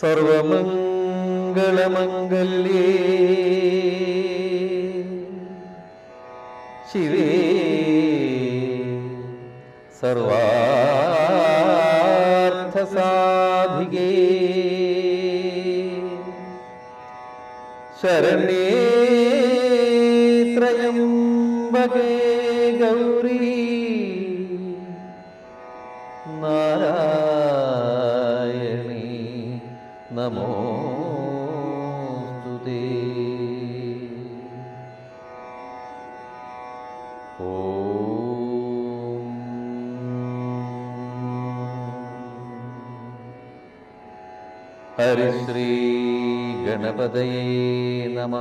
सर्वमङ्गलमङ्गल्ये शिवे सर्वार्थसाधिके शरण नमो ते। हरिश्री गणपत नम।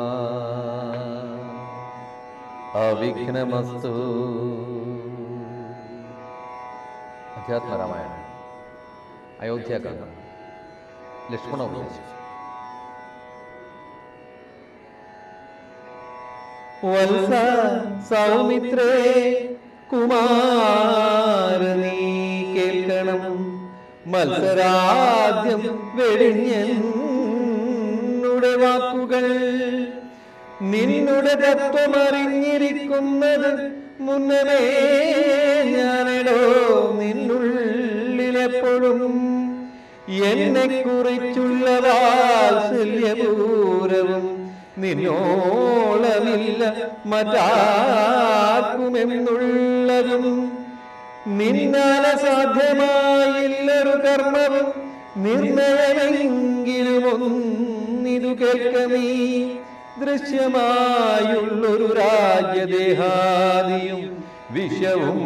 अविघ्नमस्तु। अध्यात्म रामायण अयोध्या का ലക്ഷ്മണ വത്സ സൗമിത്രേ കുമാരനീ കേൾക്കണം. മത്സരാദ്യം വെടിഞ്ഞുടെ വാക്കുകൾ നിന്നുടെ തത്വമറിഞ്ഞിരിക്കുന്നത് മുന്നമേ ഞാനെടോ നിന്നുള്ളിലെപ്പോഴും. എന്നെ കുറിച്ചുള്ള വാത്സല്യപൂരവും നിന്നോളമില്ല മറ്റാർക്കുമെന്നുള്ളതും നിന്നാൽ സാധ്യമായില്ലൊരു കർമ്മവും നിർണയമെങ്കിലും ഒന്നിതു കേൾക്കമീ ദൃശ്യമായുള്ളൊരു രാജ്യദേഹാദിയും വിഷവും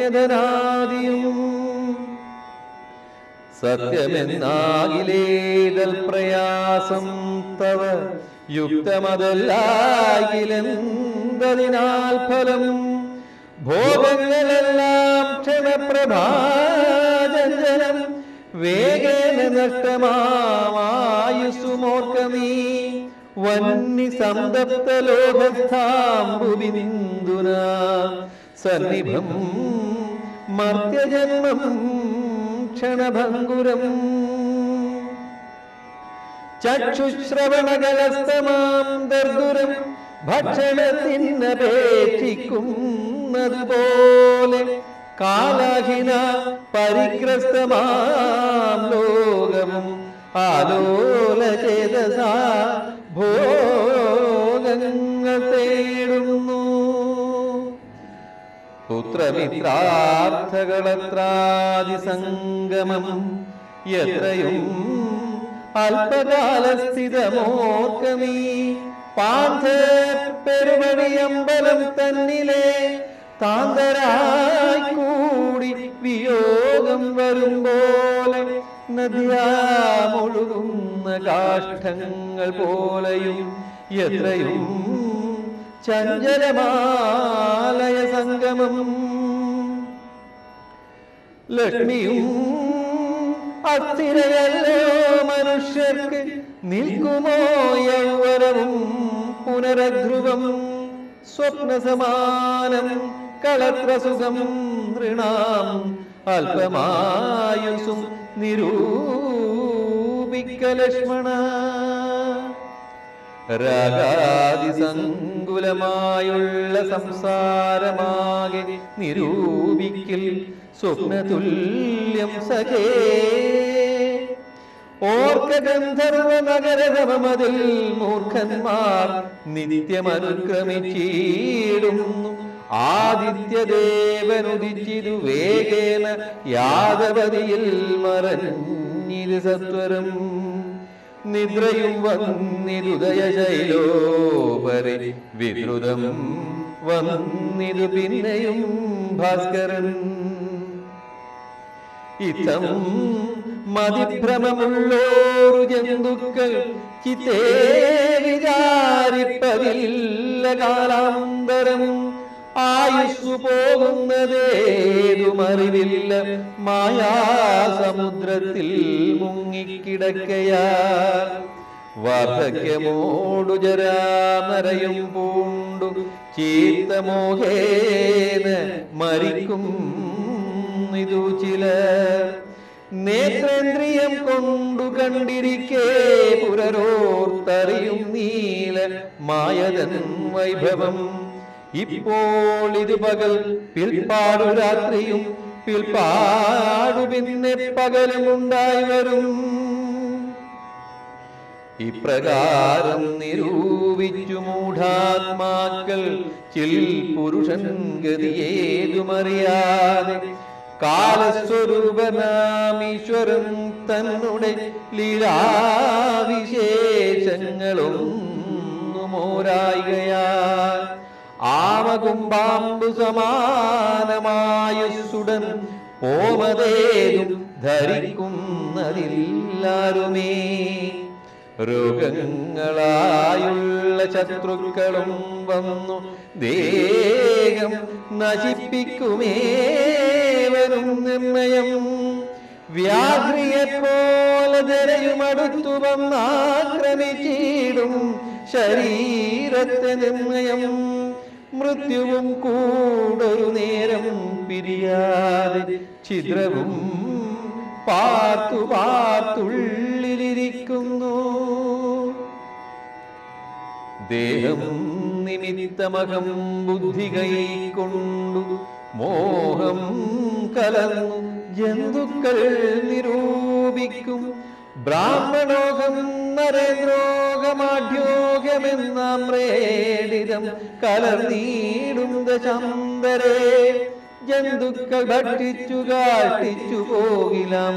നിശേഷധാന്യധനാദിയും സത്യമെന്നാകിലേതൽ പ്രയാസം തവ യുക്തമതല്ലാകിലെന്തതിനാൽ ഫലം? ഭോഗങ്ങളെല്ലാം ക്ഷണപ്രഭാജനം വേഗേന നഷ്ടമായുസുമോർക്കമീ വന്നി സന്തപ്ത ലോകസ്ഥാംബുബിന്ദുന സന്നിഭം മർത്യജന്മം ക്ഷണഭംഗുരം ചക്ഷുശ്രവണകലസ്തമാം ദർദുരം കാലാഹിന പരിഗ്രസ്തമാം ലോകവും ആലോല ചേതസ പുത്രമിത്രാർത്ഥകളത്രാദിസംഗമം എത്രയും അല്പകാലസ്ഥിതമോർക്കമീ പാർത്ഥ പെരുമണിയമ്പലം തന്നിലെ താന്തരായി കൂടി വിയോഗം വരുമ്പോലെ നദിയാമൊഴുകുന്ന കാഷ്ടങ്ങൾ പോലെയും എത്രയും ചഞ്ചലമാലയ സംഗമം. ലക്ഷ്മിയും അസ്ഥിരയല്ലോ മനുഷ്യർക്ക് നിൽക്കുമോ യൗവനവും പുനരധ്രുവം. സ്വപ്നസമാനം കളത്രസുഖം നൃണാം അല്പമായുസും നിരൂപിക്ക ലക്ഷ്മണ രാഗാതിസങ്കുലമായുള്ള സംസാരമാകെ നിരൂപിക്കിൽ സ്വപ്നതുല്യം സഖേ. ഓർക്ക നഗരമതിൽ മൂർഖന്മാർ നിത്യമനുക്രമിച്ചിടുന്നു. ആദിത്യദേവനുദിച്ചിരു വേഗേന യാദവതിയിൽ മറഞ്ഞിരു സത്വരം. നിദ്രയും വന്നിതുദയ വികൃതം വന്നിതു പിന്നെയും ഭാസ്കരൻ. ഇതം മതിഭ്രമമുള്ളോരു ജന്തുക്കൾ ചിത്തേ വിചാരിപ്പതില്ല കാലാന്തരം ആയുസ്സു പോകുന്നതേതുമറിവില്ല. മായാസമുദ്രത്തിൽ മുങ്ങിക്കിടക്കയാ. വാർദ്ധക്യമോടു ജരാമരയും പൂണ്ടു. ചീത്തമോഹേന മരിക്കും ഇതു ചില. നേത്രേന്ദ്രിയം കൊണ്ടു കണ്ടിരിക്കേ പുരരോർത്തറിയും നീല. മായതൻ വൈഭവം ഇപ്പോൾ ഇത് പകൽ പിൽപ്പാടു രാത്രിയും പിൽപ്പാടു പിന്നെ പകലും ഉണ്ടായി വരും. ഇപ്രകാരം നിരൂപിച്ചു മൂഢാത്മാക്കൾ ചിൽ പുരുഷൻ ഗതിയേതുമറിയാതെ കാലസ്വരൂപനാമീശ്വരൻ തന്നെ ലീലാവിശേഷങ്ങളൊന്നുമോരായികയാൽ ആമകുംബാമ്പു സമാനമായുസുടൻ ഓമതേതും ധരിക്കുന്നതില്ലാരുമേ. രോഗങ്ങളായുള്ള ശത്രുക്കളും വന്നു ദേഹം നശിപ്പിക്കുമേവരും നിർണയം. വ്യാധിയെ പോലെ തെരയുമടുത്തു വന്നാക്രമിച്ചിടും ശരീരത്തെ നിർണയം. മൃത്യുവും കൂടൊരു നേരം പിരിയാതെ ചിത്രവും പാർത്തു പാർത്തുള്ളിലിരിക്കുന്നു. ദേഹം നിമിത്തമകം ബുദ്ധി കൈക്കൊണ്ടു മോഹം കലന്നു ജന്തുക്കൾ നിരൂപിക്കും. ബ്രാഹ്മണോഹം നരേന്ദ്രോഹമാഢ്യോഹമെന്നാം പ്രേടിതം കലർന്നീടും ദശാന്തരേ ജന്തുക്കൾ ഭക്ഷിച്ചു കാട്ടിച്ചു പോകിലാം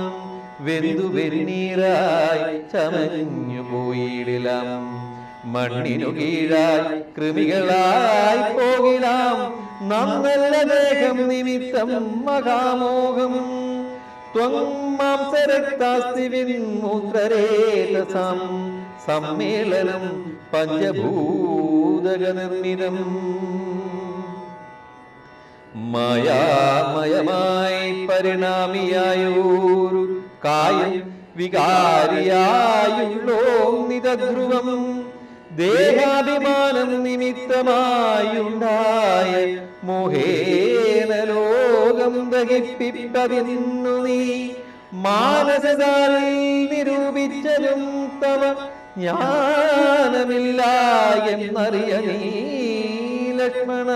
വെന്തു വെണ്ണീറായി ചമഞ്ഞു പോയിടിലാം. മണ്ണിനു കീഴായി കൃമികളായി പോകിലാം നന്നല്ല ദേഹം നിമിത്തം മഹാമോഹം വിൻമൂത്രരേതസാം സമ്മേളനം പഞ്ചഭൂതകനിർമ്മിതം മായാമയമായി കായം വികാരിയായുള്ളോ നിതധ്രുവം. ദേഹാഭിമാനം നിമിത്തമായുണ്ടായ മോഹേന ലോകം ദഹിപ്പിപ്പതിന്നു നീ. മാനസതാരിൽ നിരൂപിച്ചതും തവ ജ്ഞാനമില്ല എന്നറിയ നീ ലക്ഷ്മണ.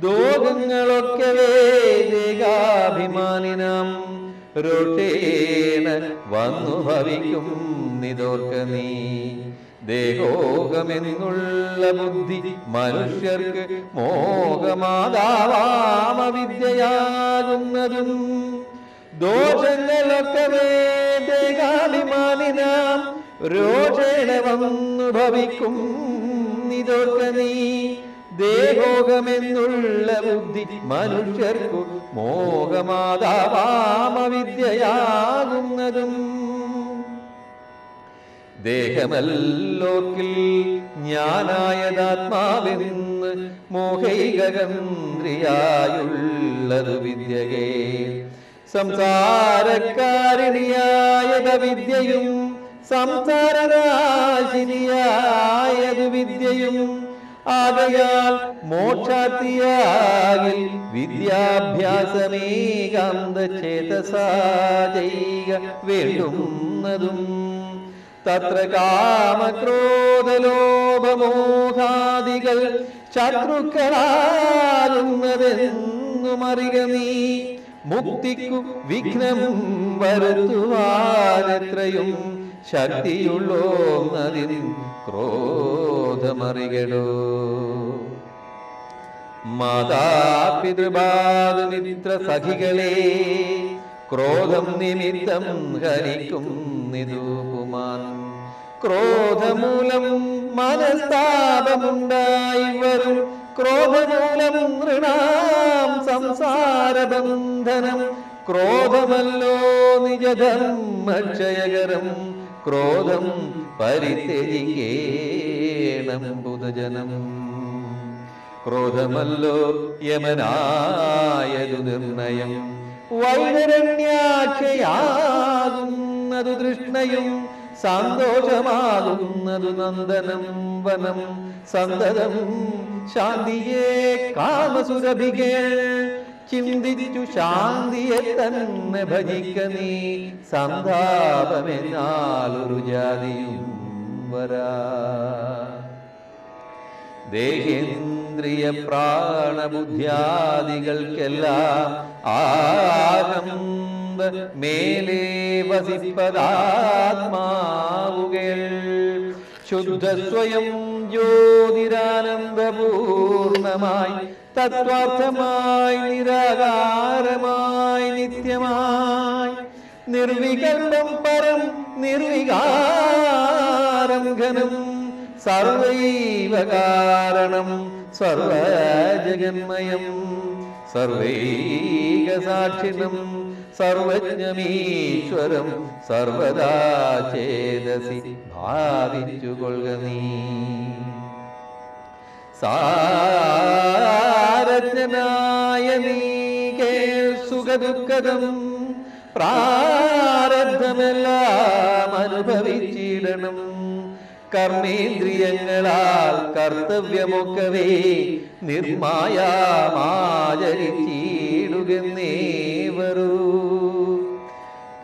ദോഗങ്ങളൊക്കെ ദേഹാഭിമാനിനാം രോട്ടേന വന്നു ഭവിക്കും നിതോർക്ക നീ. ദേഹോഹമെന്നുള്ള ബുദ്ധി മനുഷ്യർക്ക് മോഹമാതാവാമവിദ്യയാകുന്നതും ദോഷങ്ങളൊക്കെ ദേഹാഭിമാനിനാം രോഷേണ വന്നു ഭവിക്കും. ഇതൊക്കെ നീ ദേഹോഗമെന്നുള്ള ബുദ്ധി മനുഷ്യർക്കു മോഹമാതാവാമവിദ്യയാകുന്നതും ദേഹമല്ലോക്കിൽ ഞാനായതാത്മാവെന്ന് മോഹൈകഗന്ത്രിയായുള്ളതു വിദ്യകേ. സംസാരക്കാരിണിയായത വിദ്യയും സംസാരനാശിനിയായതു വിദ്യയും ആകയാൽ മോക്ഷാത്തിയാകിൽ വിദ്യാഭ്യാസമേകാന്ത ചേതസാ ചെയ്യുക വേണ്ടുന്നതും തത്ര കാമക്രോധലോഭമോഹാദികൾ ശത്രുക്കളാകുന്നതെന്നുമറിക നീ. മുക്തിക്കു വിഘ്നം വരുത്തുവാനെത്രയും ശക്തിയുള്ളോന്നതിൻ ക്രോധമറികടോ മാതാപിതൃപാതുമിത്ര സഖികളെ ക്രോധം നിമിത്തം ഹരിക്കും നിരൂപുമാൻ ക്രോധമൂലം മനസ്താപമുണ്ടായി വരും. ക്രോധമൂലം നൃണാം സംസാരബന്ധനം. ക്രോധമല്ലോ നിജധർമ്മക്ഷയകരം. ക്രോധം പരിത്യജിക്കേണം ബുധജനം. ക്രോധമല്ലോ യമനായതു നിർണയം. വൈതരണ്യാക്ഷയാകുന്നതു തൃഷ്ണയും. സന്തോഷമാകുന്നതു നന്ദനം വനം സന്തതം. ശാന്തിയെ കാമസുരഭികേ ചിന്തിച്ചു ശാന്തിയെ തന്നെ ഭജിക്ക നീ. സന്താപമെന്നാലൊരു ജാതിയും വരാ. ദേഹേന്ദ്രിയ പ്രാണബുദ്ധ്യാദികൾക്കെല്ലാം ആനന്ദ മേലേ വസിപ്പതാത്മാവുകൾ. ശുദ്ധ സ്വയം ജ്യോതിരാനന്ദപൂർണമായി തത്വാർത്ഥമായി നിരാകാരമായി നിത്യമായി. നിർവികൽപം പരം നിർവികാരം ഘനം സർവൈവ കാരണം സർവജഗന്മയം. സർവൈക സാക്ഷിണം സർവജ്ഞമീശ്വരം സർവദാ ചേതസി ഭാവിച്ചു കൊള്ളുക നീ. സാരജ്ഞനായ നീ കേൾ സുഖദുഃഖം പ്രാരബ്ധമെല്ലാം അനുഭവിച്ചിടണം. കർമ്മേന്ദ്രിയങ്ങളാൽ കർത്തവ്യമൊക്കവേ നിർമായാമാചരിച്ചിടുകന്നേവരൂ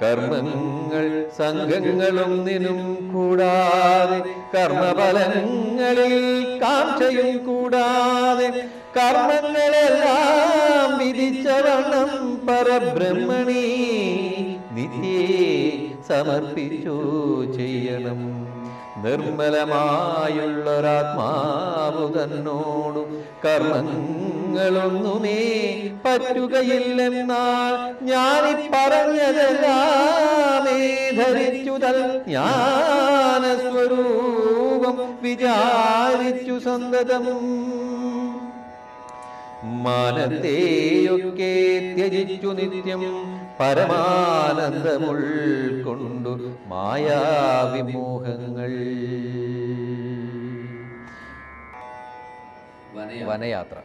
കർമ്മങ്ങൾ സംഘങ്ങളൊന്നിനും കൂടാതെ കർമ്മഫലങ്ങളിൽ കാക്ഷയും കൂടാതെ കർമ്മങ്ങളെല്ലാം വിധിച്ചവണ്ണം പരബ്രഹ്മണി നിത്യേ സമർപ്പിച്ചു ചെയ്യണം. നിർമ്മലമായുള്ളൊരാത്മാവു തന്നോടു കർമ്മങ്ങളൊന്നുമേ പറ്റുകയില്ലെന്നാൽ ഞാൻ പറഞ്ഞതെല്ലാമേ ധരിച്ചുതൽ ജ്ഞാനസ്വരൂപം വിചാരിച്ചു സന്തതം. മാനത്തെയൊക്കെ ത്യജിച്ചു നിത്യം പരമാനന്ദമുൾക്കൊണ്ടു മായാവിമോഹങ്ങൾ. വനയാത്ര.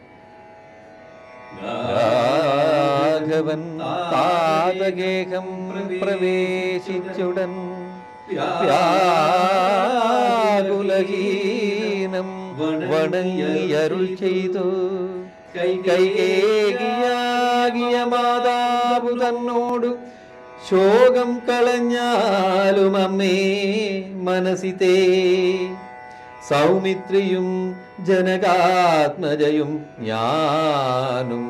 രാഘവൻ താതകേഹം പ്രവേശിച്ചുടൻ വ്യാകുലഹീനം വണങ്ങിയരുൾ ചെയ്തു. കൈകേകിയാകിയ മാതാവു തന്നോട് ശോകം കളഞ്ഞാലും അമ്മേ മനസിതേ സൗമിത്രിയും ജനകാത്മജയും ഞാനും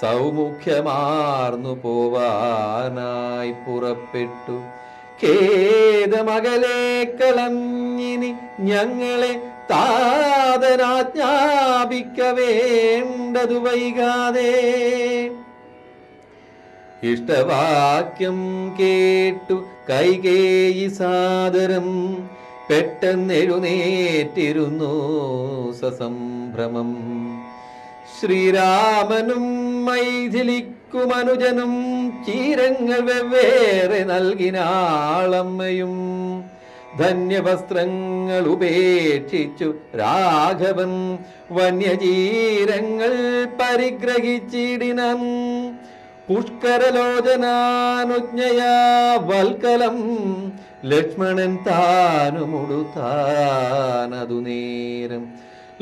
സൗമുഖ്യമാർന്നു പോവാനായി പുറപ്പെട്ടു. ഖേദമകലെ കളഞ്ഞിനി ഞങ്ങളെ താതനാജ്ഞാപിക്ക വേണ്ടതു വൈകാതെ. ഇഷ്ടവാക്യം കേട്ടു കൈകേയി സാദരം. പെട്ടെന്നെഴുന്നേറ്റിരുന്നു സസംഭ്രമം. ശ്രീരാമനും മൈഥിലിക്കുമനുജനും ചീരങ്ങൾ വെവ്വേറെ നൽകിനാളമ്മയും ധന്യവസ്ത്രങ്ങൾ ഉപേക്ഷിച്ചു രാഘവൻ. വന്യജീരങ്ങൾ പരിഗ്രഹിച്ചിടിനം. പുഷ്കരലോചനാനുജ്ഞയാ വൽക്കലം ലക്ഷ്മണൻ താനുമുടുത്താനതു നേരം.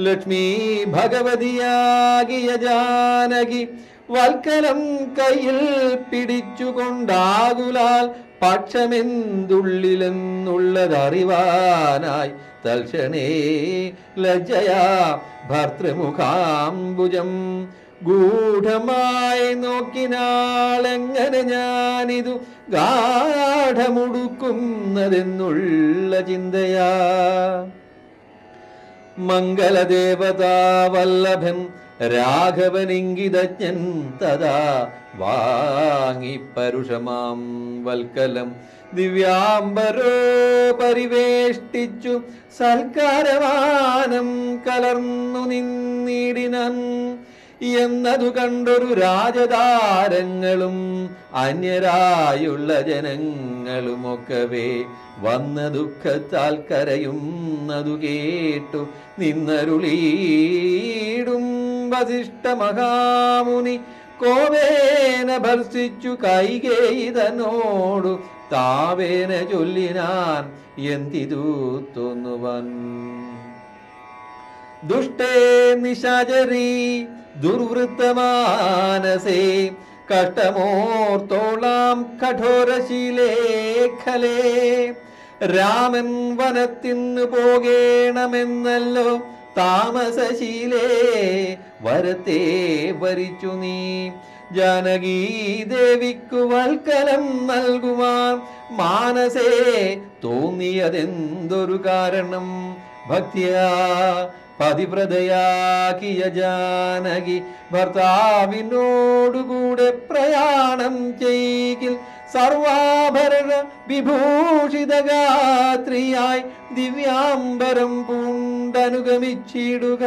ലക്ഷ്മി ഭഗവതിയാകിയ ജാനകി വൽക്കലം കയ്യിൽ പിടിച്ചുകൊണ്ടാകുലാൽ പക്ഷമെന്തുള്ളിലെന്നുള്ളതറിവാനായി. തൽക്ഷണേ ലജ്ജയാ ഭർത്തൃമുഖാംബുജം ഗൂഢമായി നോക്കിനാളെങ്ങനെ ഞാനിതു ഗാഠമുടുക്കുന്നതെന്നുള്ള ചിന്തയാ. മംഗലദേവതാവല്ലഭൻ രാഘവനിങ്കിതജ്ഞൻ തഥാ വാങ്ങിപ്പരുഷമാം വൽക്കലം. ദിവ്യാംബരോ പരിവേഷ്ടിച്ചു സൽക്കാരമാനം കലർന്നു നിന്നിടിനൻ. എന്നതു കണ്ടൊരു രാജതാരങ്ങളും അന്യരായുള്ള ജനങ്ങളുമൊക്കവേ വന്ന ദുഃഖത്താൽ കരയുന്നതു കേട്ടു നിന്നരുളീടും വസിഷ്ഠ മഹാമുനി. കോവേന ഭർഷിച്ചു കൈകേയിതനോടു താവേന ചൊല്ലിനാൻ എന്തിതു തോന്നുവൻ ദുഷ്ടേ നിശാചരി ദുർവൃത്തമാനസേ കഷ്ടമോർത്തോളാം കഠോരശീലേഖലേ രാമൻ വനത്തിന്ന് പോകേണമെന്നല്ലോ താമസശീലേ വരത്തെ വരിച്ചു നീ. ജാനകീ ദേവിക്കു വൽക്കലം നൽകുവാൻ മാനസേ തോന്നിയതെന്തൊരു കാരണം? ഭക്തിയാ പതിവ്രതയാക്കിയ ജാനകി ഭർത്താവിനോടുകൂടെ പ്രയാണം ചെയ്യിൽ സർവാഭരണ വിഭൂഷിതഗാത്രിയായി ദിവ്യാംബരം പൂണ്ടനുഗമിച്ചിടുക.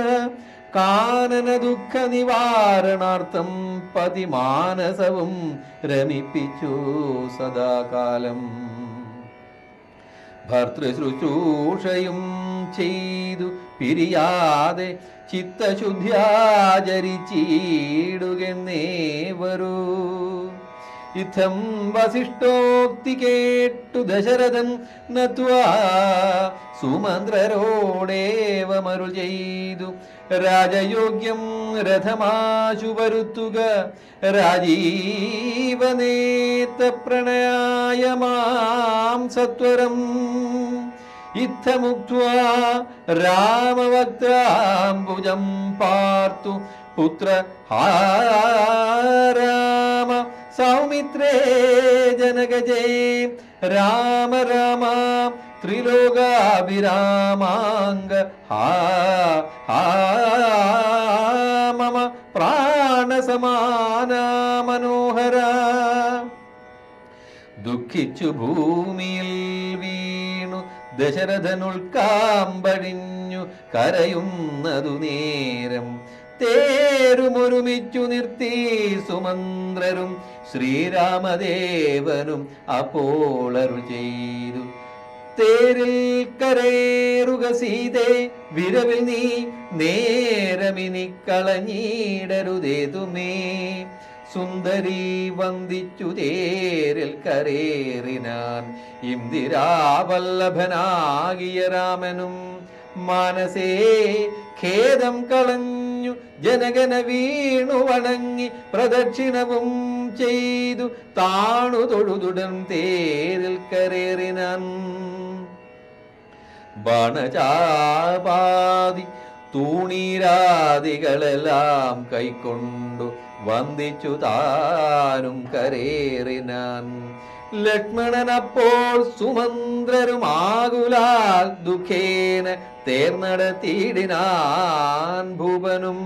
കാനന ദുഃഖ നിവാരണാർത്ഥം പതിമാനസവും രമിപ്പിച്ചു സദാകാലം. ഭർത്തൃശുശ്രൂഷയും ചെയ്തു പിരിയാതെ ചിത്തശുദ്ധ്യാചരിച്ചിടുകെന്നേ ഇത്തം യുദ്ധം വസിഷ്ഠോക്തി കേട്ടു ദശരഥൻ നത്വാ സുമന്ത്രരോടേവമരുൾ ചെയ്തു. രാജയോഗ്യം രഥമാശു വരുത്തുക രാജീവനേത്ത പ്രണയായമാം സത്വരം ഇത്തമുക്വാ പാർത്തു. പുത്ര ഹാരാമ സൗമിത്രേ ജനകജേ. രാമ രാമ ത്രിലോകാഭിരാമാംഗ. മമ പ്രാണസമാന മനോഹര. ദുഃഖിച്ചു ഭൂമിയിൽ ദശരഥനുൾക്കാമ്പഴിഞ്ഞു കരയുന്നതു നേരം തേരുമൊരുമിച്ചു നിർത്തി സുമന്ത്രരും ശ്രീരാമദേവനും അപ്പോളറു ചെയ്തു. തേരിൽ കരേറുക സീതേ വിരവിൽ നീ നേരമിനി കളഞ്ഞിടരുതേതുമേ സുന്ദരി വന്ദിച്ചു തേരിൽ കരേറിനാൻ ഇന്ദിരാവല്ലഭനാകിയ രാമനും മാനസേ ഖേദം കളഞ്ഞു ജനഗന വീണു വണങ്ങി പ്രദക്ഷിണവും ചെയ്തു താണു തൊഴുതുടൻ തേരിൽ കരേറിനാൻ. ബാണചാപാതി തൂണീരാദികളെല്ലാം കൈക്കൊണ്ടു വന്ദിച്ചു താനും കരേറിനാൻ. ലക്ഷ്മണനപ്പോൾ സുമന്ത്രരുമാകുലാൽ ദുഃഖേന തേർന്നടത്തിയിടിനാൻ ഭൂപനും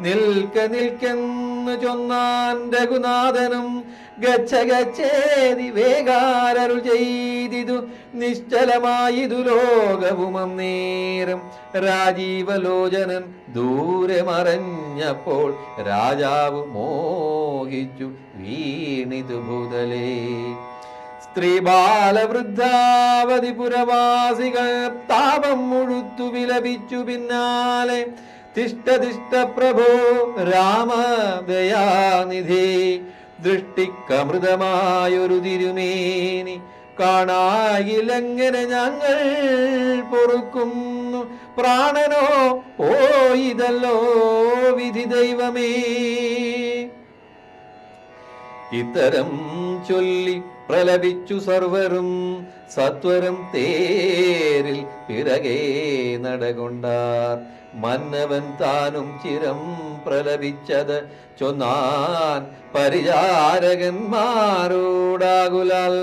നിൽക്ക നിൽക്കെന്ന് ചൊന്നാൻ രഘുനാഥനും ഗച്ഛ ഗച്ഛേതി വേഗാരരുൾ ചെയ്തിതു നിശ്ചലമായിതു ലോകവും നേരം. രാജീവലോചനൻ ദൂരെ മറഞ്ഞപ്പോൾ രാജാവ് മോഹിച്ചു വീണിതു ഭൂതലേ. സ്ത്രീ ബാലവൃദ്ധാവതി പുരവാസികൾ താപം മുഴുത്തു വിലപിച്ചു പിന്നാലെ. തിഷ്ട തിഷ്ട പ്രഭോ രാമ ദയാനിധി ദൃഷ്ടിക്കമൃതമായൊരു തിരുമേനി കാണായിലെങ്ങനെ ഞങ്ങൾ പൊറുക്കുന്നു? പ്രാണനോ? ഓ ഇതല്ലോ വിധി ദൈവമേ. ഇത്തരം ചൊല്ലി പ്രലപിച്ചു സർവരും സത്വരം തേരിൽ പിറകെ നടകൊണ്ടാർ. മന്നവൻ താനും ചിരം പ്രലപിച്ചത് ചൊന്നാൻ പരിചാരകന്മാരോടാകുലാൽ.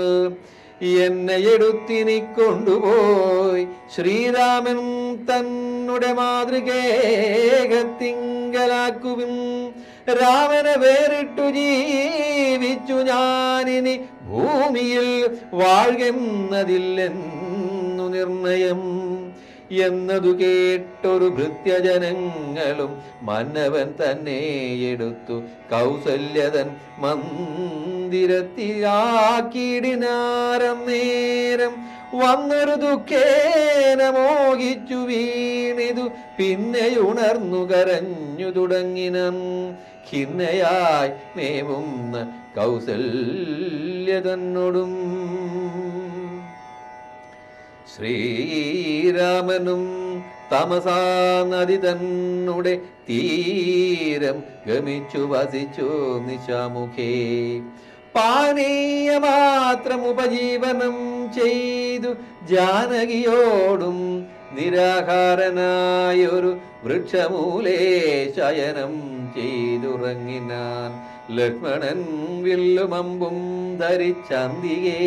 എന്നെ എടുത്തിനി കൊണ്ടുപോയി ശ്രീരാമൻ തന്നുടെ മാതൃകേകത്തിങ്കലാക്കുവിൻ. രാമനെ വേറിട്ടു ജീവിച്ചു ഞാനിനി ഭൂമിയിൽ വാഴുന്നതില്ലെന്നു നിർണയം. എന്നതു കേട്ടൊരു ഭൃത്യജനങ്ങളും മന്നവൻ തന്നെ എടുത്തു. കൗസല്യതൻ മന്ദിരത്തിലാക്കിയിടിനാരം നേരം വന്നൊരു ദുഃഖേന മോഹിച്ചു വീണിതു. പിന്നെ ഉണർന്നു കരഞ്ഞു തുടങ്ങിനം. ഖിന്നയായി മേവുന്ന കൗസല്യതന്നോടും ശ്രീരാമനും തമസാ നദി തന്നുടെ തീരം ഗമിച്ചു വസിച്ചു നിശാമുഖേ. പാനീയ മാത്രം ഉപജീവനം ചെയ്തു ജാനകിയോടും നിരാഹാരനായൊരു വൃക്ഷമൂലേ ശയനം ചെയ്തുറങ്ങിനാൻ ലക്ഷ്മണൻ വില്ലുമമ്പും ധരിച്ചന്തികേ.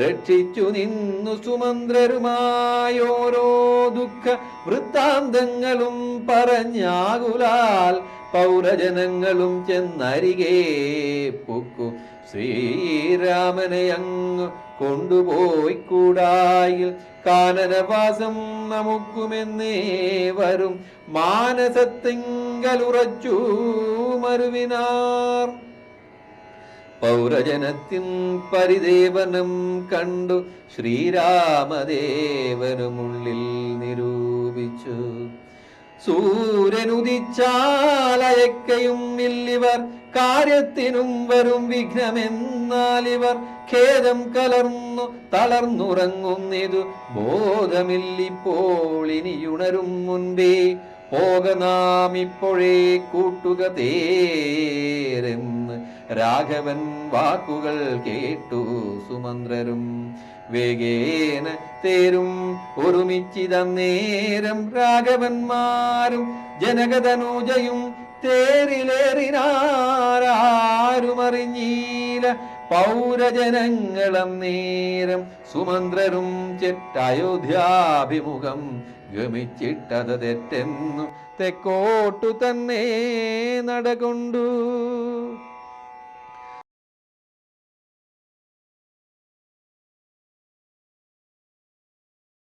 രക്ഷിച്ചു നിന്നു സുമന്ത്രരുമായോരോ ദുഃഖ വൃത്താന്തങ്ങളും പറഞ്ഞാകുലാൽ പൗരജനങ്ങളും ചെന്നരികെ പൊക്കു. ശ്രീരാമനെ അങ്ങ് കൊണ്ടുപോയി കൂടായിൽ കാനനവാസം നമുക്കുമെന്നേ വരും. മാനസത്തിങ്കലുറച്ചു മരുവിനാർ. പൗരജനത്തിൻ പരിദേവനം കണ്ടു ശ്രീരാമദേവനുമുള്ളിൽ നിരൂപിച്ചു. സൂര്യനുദിച്ചാലയക്കയും ഇല്ലിവർ കാര്യത്തിനും വരും വിഘ്നമെന്നാലിവർ ഖേദം കലർന്നു തളർന്നുറങ്ങുന്നിതു ബോധമില്ലിപ്പോൾ ഇനിയുണരും മുൻപേ. പോക നാം ഇപ്പോഴേ കൂട്ടുക തേരെന്ന് രാഘവൻ വാക്കുകൾ കേട്ടു സുമന്ത്രരും. വേഗേന തേരും ഒരുമിച്ചിതന്നേരം രാഘവന്മാരും ജനകതനൂജയും തേരിലേറിനാരുമറിഞ്ഞീല പൗരജനങ്ങളും നേരം സുമന്ത്രരും ചെറ്റയോധ്യാഭിമുഖം ഗമിച്ചിട്ടത് തെറ്റെന്നു തെക്കോട്ടു തന്നെ നടകൊണ്ടു.